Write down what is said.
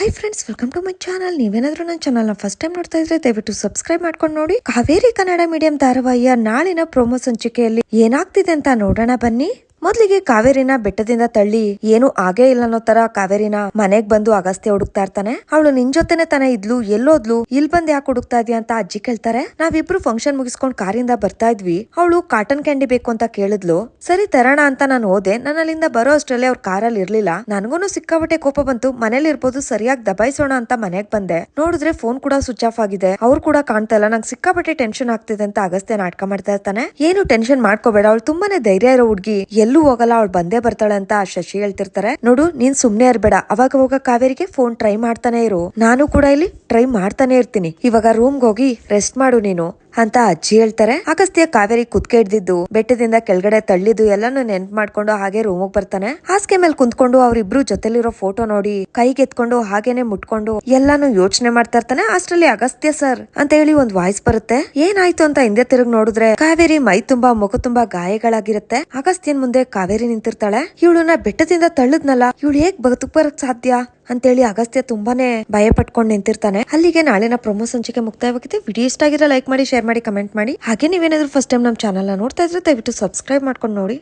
Hi friends welcome to my channel ನೀವೇನಾದ್ರೂ ನನ್ನ ಚಾನಲ್ನ ಫಸ್ಟ್ ಟೈಮ್ ನೋಡ್ತಾ ಇದ್ರೆ ದಯವಿಟ್ಟು ಸಬ್ಸ್ಕ್ರೈಬ್ ಮಾಡ್ಕೊಂಡು ನೋಡಿ. ಕಾವೇರಿ ಕನ್ನಡ ಮೀಡಿಯಂ ಧಾರಾವಾಹಿಯ ನಾಳಿನ ಪ್ರೊಮೋ ಸಂಚಿಕೆಯಲ್ಲಿ ಏನಾಗ್ತಿದೆ ಅಂತ ನೋಡೋಣ ಬನ್ನಿ. ಮೊದ್ಲಿಗೆ ಕಾವೇರಿನ ಬೆಟ್ಟದಿಂದ ತಳ್ಳಿ ಏನು ಆಗೇ ಇಲ್ಲ ಅನ್ನೋ ತರ ಕಾವೇರಿನ ಮನೆಗ್ ಬಂದು ಅಗಸ್ತ್ಯ ಹುಡುಕ್ತಾ ಇರ್ತಾನೆ. ಅವಳು ನಿನ್ ಜೊತೆನೆ ತನ ಇದ್ಲು, ಎಲ್ಲೋದ್ಲು, ಇಲ್ ಬಂದ್ ಯಾಕೆ ಹುಡುಕ್ತಾ ಇದೀಯ ಅಂತ ಅಜ್ಜಿ ಕೇಳ್ತಾರೆ. ನಾವಿಬ್ರು ಫಂಕ್ಷನ್ ಮುಗಿಸ್ಕೊಂಡ್ ಕಾರಿಂದ ಬರ್ತಾ ಇದ್ವಿ. ಅವಳು ಕಾಟನ್ ಕ್ಯಾಂಡಿ ಬೇಕು ಅಂತ ಕೇಳಿದ್ಲು. ಸರಿ ತರೋಣ ಅಂತ ನಾನು ಹೋದೆ. ನಾನು ಅಲ್ಲಿಂದ ಬರೋ ಅಷ್ಟ್ರಲ್ಲಿ ಅವ್ರ ಕಾರಲ್ಲಿ ಇರ್ಲಿಲ್ಲ. ನನಗೂನು ಸಿಕ್ಕಾಬಟ್ಟೆ ಕೋಪ ಬಂತು. ಮನೇಲಿ ಇರ್ಬೋದು ಸರಿಯಾಗಿ ದಬಾಯಿಸೋಣ ಅಂತ ಮನೆಗ್ ಬಂದೆ. ನೋಡಿದ್ರೆ ಫೋನ್ ಕೂಡ ಸ್ವಿಚ್ ಆಫ್ ಆಗಿದೆ. ಅವ್ರು ಕೂಡ ಕಾಣ್ತಾ ಇಲ್ಲ. ನಂಗೆ ಸಿಕ್ಕಾಬಟ್ಟೆ ಟೆನ್ಷನ್ ಆಗ್ತಿದೆ ಅಂತ ಅಗಸ್ತ್ಯ ನಾಟಕ ಮಾಡ್ತಾ ಇರ್ತಾನೆ. ಏನು ಟೆನ್ಷನ್ ಮಾಡ್ಕೋಬೇಡ. ಅವಳು ತುಂಬಾನೇ ಧೈರ್ಯ ಇರೋ ಹುಡ್ಗಿ. ಎಲ್ಲೂ ಹೋಗಲ್ಲ, ಅವಳು ಬಂದೇ ಬರ್ತಾಳೆ ಅಂತ ಶಶಿ ಹೇಳ್ತಿರ್ತಾರೆ. ನೋಡು, ನೀನ್ ಸುಮ್ನೆ ಇರ್ಬೇಡ. ಅವಾಗ ಹೋಗ ಕಾವೇರಿಗೆ ಫೋನ್ ಟ್ರೈ ಮಾಡ್ತಾನೆ ಇರು. ನಾನು ಕೂಡ ಇಲ್ಲಿ ಟ್ರೈ ಮಾಡ್ತಾನೆ ಇರ್ತೀನಿ. ಇವಾಗ ರೂಮ್ಗೆ ಹೋಗಿ ರೆಸ್ಟ್ ಮಾಡು ನೀನು ಅಂತ ಅಜ್ಜಿ ಹೇಳ್ತಾರೆ. ಅಗಸ್ತ್ಯ ಕಾವೇರಿ ಕುತ್ಕೆ ಹಿಡ್ದಿದ್ದು, ಬೆಟ್ಟದಿಂದ ಕೆಳಗಡೆ ತಳ್ಳಿದ್ದು ಎಲ್ಲಾನು ನೆನ್ಪ್ ಮಾಡ್ಕೊಂಡು ಹಾಗೆ ರೂಮಿಗೆ ಬರ್ತಾನೆ. ಹಾಸಿಗೆ ಮೇಲೆ ಕುಂತ್ಕೊಂಡು ಅವ್ರಿಬ್ರು ಜೊತೆಲಿರೋ ಫೋಟೋ ನೋಡಿ ಕೈಗೆ ಎತ್ಕೊಂಡು ಹಾಗೇನೆ ಮುಟ್ಕೊಂಡು ಎಲ್ಲಾನು ಯೋಚನೆ ಮಾಡ್ತಾ ಇರ್ತಾನೆ. ಅಷ್ಟ್ರಲ್ಲಿ ಅಗಸ್ತ್ಯ ಸರ್ ಅಂತ ಹೇಳಿ ಒಂದ್ ವಾಯ್ಸ್ ಬರುತ್ತೆ. ಏನಾಯ್ತು ಅಂತ ಹಿಂದೆ ತಿರುಗಿ ನೋಡಿದ್ರೆ ಕಾವೇರಿ ಮೈ ತುಂಬಾ, ಮುಖ ತುಂಬಾ ಗಾಯಗಳಾಗಿರುತ್ತೆ. ಅಗಸ್ತ್ಯನ್ ಮುಂದೆ ಕಾವೇರಿ ನಿಂತಿರ್ತಾಳೆ. ಇವಳನ್ನ ಬೆಟ್ಟದಿಂದ ತಳ್ಳದ್ನಲ್ಲ, ಇವಳು ಹೇಗ್ ಬದುಕ್ ಬರಕ್ ಸಾಧ್ಯ? ಅಂತೇಳಿ ಅಗಸ್ತ್ಯ ತುಂಬಾನೇ ಭಯ ಪಟ್ಕೊಂಡು ನಿಂತಿರ್ತಾನೆ. ಅಲ್ಲಿಗೆ ನಾಳಿನ ಪ್ರಮೋ ಸಂಚಿಕೆ ಮುಕ್ತಾಯವಾಗಿದೆ. ವಿಡಿಯೋ ಇಷ್ಟ ಆಗಿದ್ರೆ ಲೈಕ್ ಮಾಡಿ ಶೇರ್ ಮಾಡಿ ಕಮೆಂಟ್ ಮಾಡಿ. ಹಾಗೆ ನೀವೇನಾದ್ರೂ ಫಸ್ಟ್ ಟೈಮ್ ನಮ್ಮ ಚಾನಲ್ ನೋಡ್ತಾ ಇದ್ರೆ ದಯವಿಟ್ಟು ಸಬ್ಸ್ಕ್ರೈಬ್ ಮಾಡ್ಕೊಂಡು ನೋಡಿ.